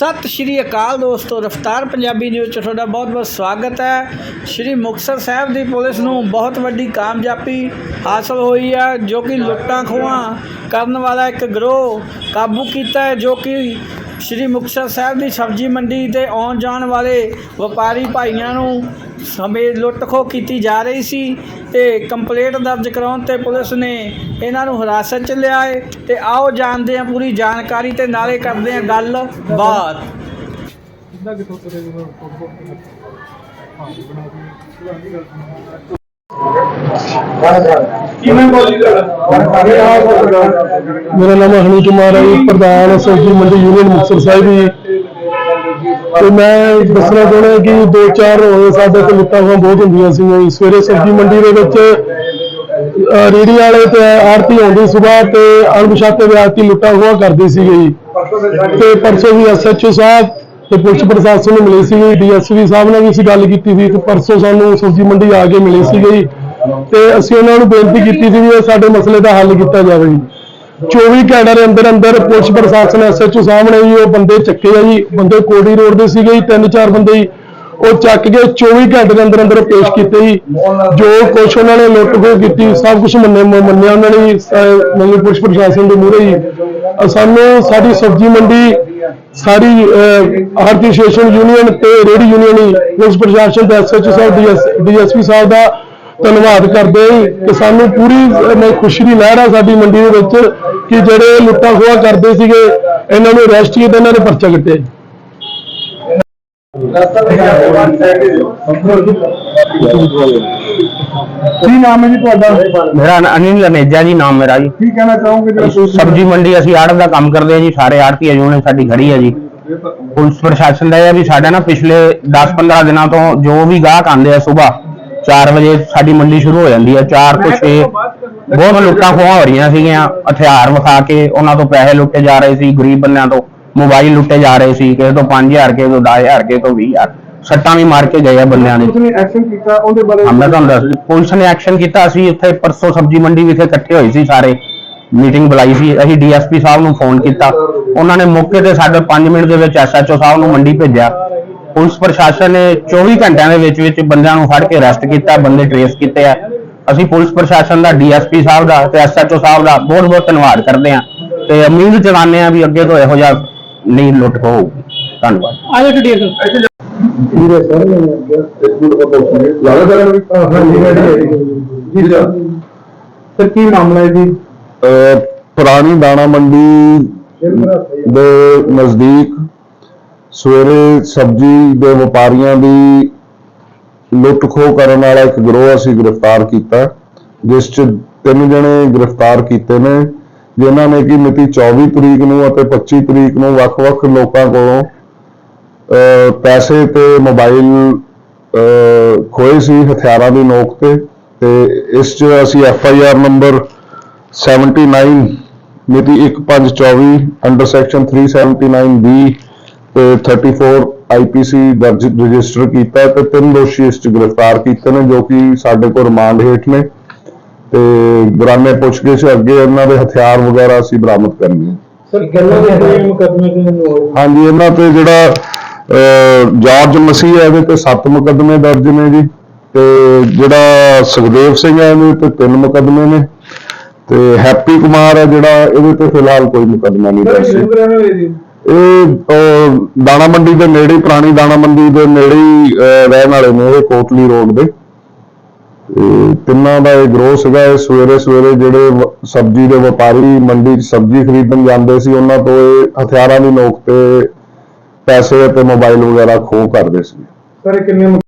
ਸਤਿ ਸ਼੍ਰੀ ਅਕਾਲ ਦੋਸਤੋ, ਰਫਤਾਰ ਪੰਜਾਬੀ ਨਿਊਜ਼ 'ਚ ਤੁਹਾਡਾ ਬਹੁਤ-ਬਹੁਤ ਸਵਾਗਤ ਹੈ। ਸ਼੍ਰੀ ਮੁਕਤਸਰ ਸਾਹਿਬ ਦੀ ਪੁਲਿਸ ਨੂੰ ਬਹੁਤ ਵੱਡੀ ਕਾਮਯਾਬੀ ਹਾਸਲ ਹੋਈ ਹੈ ਜੋ ਕਿ ਲੁੱਟਾਂ ਖੋਹਾਂ ਕਰਨ ਵਾਲਾ ਇੱਕ ਗਰੋਹ ਕਾਬੂ ਕੀਤਾ ਹੈ, ਜੋ ਕਿ ਸ਼੍ਰੀ ਮੁਕਤਸਰ ਸਾਹਿਬ ਦੀ ਸਬਜ਼ੀ ਮੰਡੀ ਤੇ ਆਉਣ ਜਾਣ ਵਾਲੇ ਵਪਾਰੀ ਭਾਈਆਂ ਨੂੰ ਸਮੇਂ ਲੁੱਟ ਖੋਹ ਕੀਤੀ ਜਾ ਰਹੀ ਸੀ ਤੇ ਕੰਪਲੇਂਟ ਦਰਜ ਕਰਾਉਣ ਤੇ ਪੁਲਿਸ ਨੇ ਇਹਨਾਂ ਨੂੰ ਹਿਰਾਸਤ 'ਚ ਲਿਆ ਹੈ ਤੇ ਆਓ ਜਾਣਦੇ ਹਾਂ ਪੂਰੀ ਜਾਣਕਾਰੀ ਤੇ ਨਾਲੇ ਕਰਦੇ ਹਾਂ ਗੱਲ ਬਾਤ ਕਿੱਦਾਂ ਕਿਥੋਂ ਤੁਰੇ ਫੋਟੋ ਹਾਂ ਬਣਾ ਕਿਵੇਂ ਬੋਲੀ ਮੇਰਾ ਨਾਮ ਹਨੀ ਕੁਮਾਰ ਹੈ ਜੀ, ਪ੍ਰਧਾਨ ਸਬਜ਼ੀ ਮੰਡੀ ਯੂਨੀਅਨ ਮੁਕਤਸਰ ਸਾਹਿਬ ਜੀ। ਤੇ ਮੈਂ ਦੱਸਣਾ ਚਾਹੁੰਦਾ ਕਿ ਦੋ ਚਾਰ ਹੋਏ ਸਾਡੇ ਤੇ ਲੁੱਟਾਂ ਖੋਹਾਂ ਬਹੁਤ ਹੁੰਦੀਆਂ ਸੀ ਸਵੇਰੇ ਸਬਜ਼ੀ ਮੰਡੀ ਦੇ ਵਿੱਚ ਅਹ, ਰੇਹੜੀ ਵਾਲੇ ਤੇ ਆਰਤੀ ਆਉਂਦੀ ਸੁਬਾਹ ਤੇ ਅਣਪਛਾਤੇ ਵਿਅਕਤੀ ਲੁੱਟਾਂ ਖੋਹਾਂ ਕਰਦੀ ਸੀ ਗਈ ਤੇ ਪਰਸੋਂ ਵੀ ਐਸਐਚਓ ਸਾਹਿਬ ਤੇ ਪੁਲਿਸ ਪ੍ਰਸ਼ਾਸਨ ਨੂੰ ਮਿਲੇ ਸੀਗੇ ਡੀਐਸਪੀ ਸਾਹਿਬ ਨਾਲ ਵੀ ਅਸੀਂ ਗੱਲ ਕੀਤੀ ਸੀ ਤੇ ਪਰਸੋਂ ਸਾਨੂੰ ਸਬਜ਼ੀ ਮੰਡੀ ਆ ਕੇ ਮਿਲੇ ਸੀ ਗਈ ਤੇ ਅਸੀਂ ਉਹਨਾਂ ਨੂੰ ਬੇਨਤੀ ਕੀਤੀ ਸੀ ਵੀ ਇਹ ਸਾਡੇ ਮਸਲੇ ਦਾ ਹੱਲ ਕੀਤਾ ਜਾਵੇ ਜੀ। 24 ਘੰਟੇ ਦੇ ਅੰਦਰ ਅੰਦਰ ਪੁਲਿਸ ਪ੍ਰਸ਼ਾਸਨ ਐਸਐਚਓ ਸਾਹਮਣੇ ਜੀ ਉਹ ਬੰਦੇ ਚੱਕੇ ਆ ਜੀ। ਬੰਦੇ ਕੋਡੀ ਰੋਡ ਦੇ ਸੀਗੇ ਜੀ ਤਿੰਨ ਚਾਰ ਬੰਦੇ ਜੀ। ਉਹ ਚੱਕ ਕੇ 24 ਘੰਟੇ ਦੇ ਅੰਦਰ ਅੰਦਰ ਪੇਸ਼ ਕੀਤੇ ਜੀ। ਜੋ ਕੁਛ ਉਹਨਾਂ ਨੇ ਲੁੱਟ ਖੋਹ ਕੀਤੀ ਸਭ ਕੁਝ ਮੰਨੇ ਮੰਨਿਆ ਉਹਨਾਂ ਨੇ ਜੀ, ਮਤਲਬ ਪੁਲਿਸ ਪ੍ਰਸ਼ਾਸਨ ਦੇ ਮੂਹਰੇ ਜੀ। ਸਾਨੂੰ ਸਾਡੀ ਸਬਜ਼ੀ ਮੰਡੀ ਸਾਰੀ ਆਰਤੀ ਐਸੋਸੀਏਸ਼ਨ ਯੂਨੀਅਨ ਤੇ ਰੇਡੀ ਯੂਨੀਅਨ ਹੀ ਪੁਲਿਸ ਪ੍ਰਸ਼ਾਸਨ ਤੇ ਐਸਐਚਓ ਸਾਹਿਬ ਡੀਐਸਪੀ ਸਾਹਿਬ ਦਾ ਧੰਨਵਾਦ ਕਰਦੇ ਕਿ ਸਾਨੂੰ ਪੂਰੀ ਮੈਂ ਖੁਸ਼ੀ ਦੀ ਲਹਿਰ ਆ ਸਾਡੀ ਮੰਡੀ ਦੇ ਵਿੱਚ ਕਿ ਜਿਹੜੇ ਲੁੱਟਾਂ ਖੋਹਾਂ ਕਰਦੇ ਸੀਗੇ ਇਹਨਾਂ ਨੂੰ ਅਰੈਸਟ ਕੀਤਾ ਇਹਨਾਂ ਨੇ ਪਰਚਾ ਕੱਟਿਆ ਜੀ। ਕੀ ਨਾਮ ਹੈ ਜੀ ਤੁਹਾਡਾ? ਮੇਰਾ ਅਨਿਲ ਅਨੇਜਾ ਜੀ ਨਾਮ ਮੇਰਾ ਜੀ। ਕੀ ਕਹਿਣਾ ਚਾਹੋਗੇ ਜੀ ਸਬਜ਼ੀ ਮੰਡੀ ਅਸੀਂ ਆੜਤ ਦਾ ਕੰਮ ਕਰਦੇ ਹਾਂ ਜੀ ਸਾਰੇ ਆੜਤੀ ਯੂਨੀਅਨ ਸਾਡੀ ਖੜੀ ਹੈ ਜੀ। ਪੁਲਿਸ ਪ੍ਰਸ਼ਾਸਨ ਦਾ ਇਹ ਹੈ ਵੀ ਸਾਡਾ ਨਾ ਪਿਛਲੇ 10-15 ਦਿਨਾਂ ਤੋਂ ਜੋ ਵੀ ਗਾਹਕ ਆਉਂਦੇ ਆ ਸਵੇਰ 4 ਵਜੇ ਸਾਡੀ ਮੰਡੀ ਸ਼ੁਰੂ ਹੋ ਜਾਂਦੀ ਹੈ 4 ਤੋਂ 6 ਬਹੁਤ ਲੁੱਟਾਂ ਖੋਹਾਂ ਹੋ ਰਹੀਆਂ ਸੀਗੀਆਂ ਹਥਿਆਰ ਵਿਖਾ ਕੇ ਉਹਨਾਂ ਤੋਂ ਪੈਸੇ ਲੁੱਟੇ ਜਾ ਰਹੇ ਸੀ ਗਰੀਬ ਬੰਦਿਆਂ ਤੋਂ ਮੋਬਾਈਲ ਲੁੱਟੇ ਜਾ ਰਹੇ ਸੀ ਕਿਸੇ ਤੋਂ 5000 ਕਿਸੇ ਤੋਂ 10000 ਕਿਸੇ ਤੋਂ 20000 ਸੱਟਾਂ ਵੀ ਮਾਰ ਕੇ ਗਏ ਆ ਬੰਦਿਆਂ ਨੇ। ਉਸਨੇ ਐਕਸ਼ਨ ਕੀਤਾ ਉਹਦੇ ਬਾਰੇ? ਹਾਂ, ਮੈਂ ਤੁਹਾਨੂੰ ਦੱਸ ਪੁਲਿਸ ਨੇ ਐਕਸ਼ਨ ਕੀਤਾ ਅਸੀਂ ਇੱਥੇ ਪਰਸੋਂ ਸਬਜ਼ੀ ਮੰਡੀ ਵਿਖੇ ਇਕੱਠੇ ਹੋਏ ਸੀ ਸਾਰੇ। ਮੀਟਿੰਗ ਬੁਲਾਈ ਸੀ ਅਸੀਂ ਡੀਐਸਪੀ ਸਾਹਿਬ ਨੂੰ ਫੋਨ ਕੀਤਾ। ਉਹਨਾਂ ਨੇ ਮੌਕੇ ਤੇ ਸਾਡੇ 5 ਮਿੰਟ ਦੇ ਵਿੱਚ ਐਸਐਚਓ ਸਾਹਿਬ ਨੂੰ ਮੰਡੀ ਭੇਜਿਆ। ਪੁਲਿਸ ਪ੍ਰਸ਼ਾਸਨ ਨੇ 24 ਘੰਟਿਆਂ ਦੇ ਵਿੱਚ ਵਿੱਚ ਬੰਦਿਆਂ ਨੂੰ ਫੜ ਕੇ ਅਰੈਸਟ ਕੀਤਾ ਬੰਦੇ ਟ੍ਰੇਸ ਕੀਤੇ ਆ। ਅਸੀਂ ਪੁਲਿਸ ਪ੍ਰਸ਼ਾਸਨ ਦਾ ਡੀਐਸਪੀ ਸਾਹਿਬ ਦਾ ਤੇ ਐਸਐਚਓ ਸਾਹਿਬ ਦਾ ਬਹੁਤ ਬਹੁਤ ਧੰਨਵਾਦ ਕਰਦੇ ਆ ਤੇ ਉਮੀਦ ਜਤਾਉਂਦੇ ਆ ਵੀ ਅੱਗੇ ਤੋਂ ਇਹੋ ਜਿਹਾ ਨਹੀਂ ਲੁੱਟ ਹੋਊਗੀ ਧੰਨਵਾਦ। ਆਜੋ ਟੀਡੀਐਸ ਪੂਰੇ ਸਰ ਇੱਕ ਮਿੰਟ ਦਾ ਲੱਗਦਾ ਹਾਂਜੀ ਜੀ ਸਰ। ਸਰ ਕੀ ਮਾਮਲਾ ਹੈ ਜੀ? ਪੁਰਾਣੀ ਦਾਣਾ ਮੰਡੀ ਦੇ ਨਜ਼ਦੀਕ ਸਵੇਰੇ ਸਬਜ਼ੀ ਦੇ ਵਪਾਰੀਆਂ ਦੀ ਲੁੱਟ ਖੋਹ ਕਰਨ ਵਾਲਾ ਇੱਕ ਗਰੋਹ ਅਸੀਂ ਗ੍ਰਿਫਤਾਰ ਕੀਤਾ। ਜਿਸ 'ਚ ਤਿੰਨ ਜਣੇ ਗ੍ਰਿਫਤਾਰ ਕੀਤੇ ਨੇ, ਜਿਨ੍ਹਾਂ ਨੇ ਕਿ ਮਿਤੀ 24 ਤਰੀਕ ਨੂੰ ਅਤੇ 25 ਤਰੀਕ ਨੂੰ ਵੱਖ-ਵੱਖ ਲੋਕਾਂ ਕੋਲੋਂ, ਅਹ, ਪੈਸੇ ਤੇ ਮੋਬਾਈਲ, ਅਹ, ਖੋਏ ਸੀ ਹਥਿਆਰਾਂ ਦੀ ਨੋਕ ਤੇ ਤੇ ਇਸ 'ਚ ਅਸੀਂ ਐਫ ਆਈ ਆਰ ਨੰਬਰ 79 ਮਿਤੀ 1524 ਅੰਡਰ ਸੈਕਸ਼ਨ 379 ਬੀ ਤੇ 34 ਆਈਪੀਸੀ ਦਰਜ ਰਜਿਸਟਰ ਕੀਤਾ ਤੇ ਤਿੰਨ ਦੋਸ਼ੀ ਇਸ 'ਚ ਗ੍ਰਿਫਤਾਰ ਕੀਤੇ ਨੇ ਜੋ ਕਿ ਸਾਡੇ ਕੋਲ ਰਿਮਾਂਡ ਹੇਠ ਨੇ। ਤੇ ਦੌਰਾਨੇ ਪੁੱਛਗਿੱਛ ਅੱਗੇ ਇਹਨਾਂ ਦੇ ਹਥਿਆਰ ਵਗੈਰਾ ਅਸੀਂ ਬਰਾਮਦ ਕਰਨੇ ਸਰ ਗੱਲਾਂ ਦੇ ਕੋਈ ਮੁਕਦਮੇ ਦੇ ਹਾਂਜੀ ਇਹਨਾਂ ਤੇ ਜਿਹੜਾ ਜਾਰਜ ਮਸੀਹ ਹੈ ਇਹਦੇ ਤੇ 7 ਮੁਕੱਦਮੇ ਦਰਜ ਨੇ ਜੀ। ਤੇ ਜਿਹੜਾ ਸੁਖਦੇਵ ਸਿੰਘ ਹੈ ਇਹਦੇ ਤੇ 3 ਮੁਕੱਦਮੇ ਨੇ। ਤੇ ਹੈਪੀ ਕੁਮਾਰ ਹੈ ਜਿਹੜਾ ਇਹਦੇ ਤੇ ਫਿਲਹਾਲ ਕੋਈ ਮੁਕੱਦਮਾ ਨਹੀਂ ਦਰਜ। ਹੈ ਜੀ? ਇਹ ਦਾਣਾ ਮੰਡੀ ਦੇ ਨੇੜੇ, ਪੁਰਾਣੀ ਦਾਣਾ ਮੰਡੀ ਦੇ ਨੇੜੇ ਰਹਿਣ ਵਾਲੇ ਨੇ ਇਹ ਕੋਟਲੀ ਰੋਡ ਦੇ। ਤੇ ਤਿੰਨਾਂ ਦਾ ਇਹ ਗਰੋਹ ਸੀਗਾ। ਇਹ ਸਵੇਰੇ ਸਵੇਰੇ ਜਿਹੜੇ ਸਬਜ਼ੀ ਦੇ ਵਪਾਰੀ ਮੰਡੀ 'ਚ ਸਬਜ਼ੀ ਖਰੀਦਣ ਜਾਂਦੇ ਸੀ, ਉਹਨਾਂ ਤੋਂ ਇਹ ਹਥਿਆਰਾਂ ਦੀ ਨੋਕ ਤੇ ਪੈਸੇ ਅਤੇ ਮੋਬਾਈਲ ਵਗੈਰਾ ਖੋਹ ਕਰਦੇ ਸੀ। ਸਰ, ਇਹ ਕਿੰਨੇ